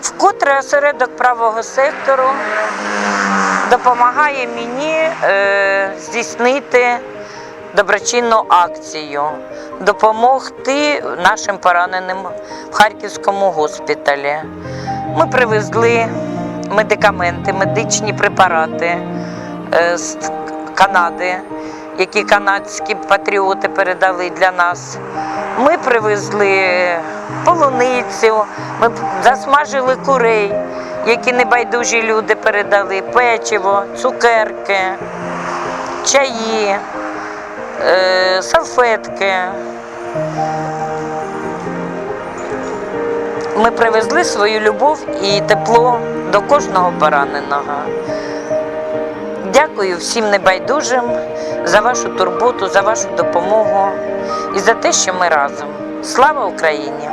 Вкотре осередок правого сектору допомагає мені е, здійснити доброчинну акцію, допомогти нашим пораненим в Харківському госпіталі. Ми привезли медикаменти, медичні препарати е, з Канади, які канадські патріоти передали для нас. Ми привезли полуницю, ми засмажили курей, які небайдужі люди передали, печиво, цукерки, чаї, е, салфетки. Ми привезли свою любов і тепло до кожного пораненого. Дякую всім небайдужим за вашу турботу, за вашу допомогу і за те, що ми разом. Слава Україні!